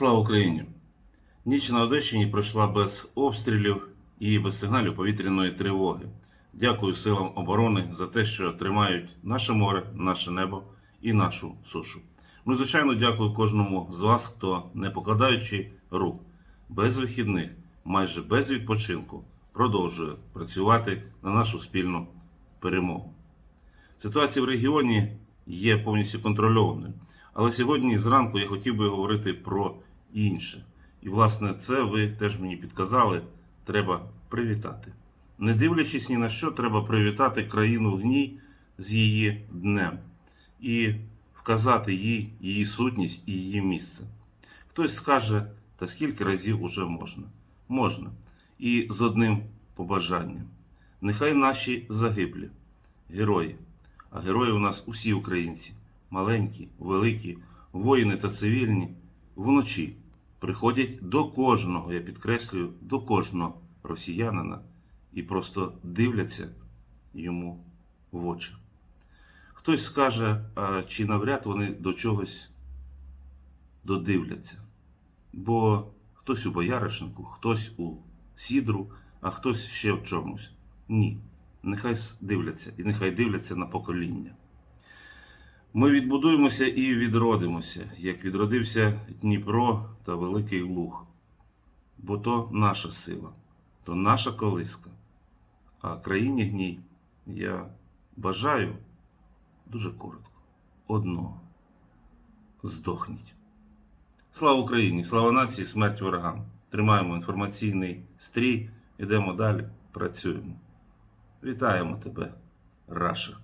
Слава Україні! Ніч на Одещині пройшла без обстрілів і без сигналів повітряної тривоги. Дякую силам оборони за те, що тримають наше море, наше небо і нашу сушу. Ну, звичайно, дякую кожному з вас, хто, не покладаючи рук, без вихідних, майже без відпочинку, продовжує працювати на нашу спільну перемогу. Ситуація в регіоні є повністю контрольованою. Але сьогодні зранку я хотів би говорити про інше. І, власне, це ви теж мені підказали. Треба привітати. Не дивлячись ні на що, треба привітати країну в гній з її днем і вказати їй її сутність і її місце. Хтось скаже, та скільки разів уже можна? Можна. І з одним побажанням. Нехай наші загиблі, герої, а герої у нас усі українці, маленькі, великі, воїни та цивільні, вночі приходять до кожного, я підкреслюю, до кожного росіянина і просто дивляться йому в очі. Хтось скаже, чи навряд вони до чогось додивляться. Бо хтось у бояришнику, хтось у сідру, а хтось ще в чомусь. Ні. Нехай дивляться, і нехай дивляться на покоління. Ми відбудуємося і відродимося, як відродився Дніпро та Великий Луг. Бо то наша сила, то наша колиска. А країні гній я бажаю дуже коротко. Одного. Здохніть. Слава Україні! Слава нації, смерть ворогам! Тримаємо інформаційний стрій, ідемо далі, працюємо. Вітаємо тебе, Раша!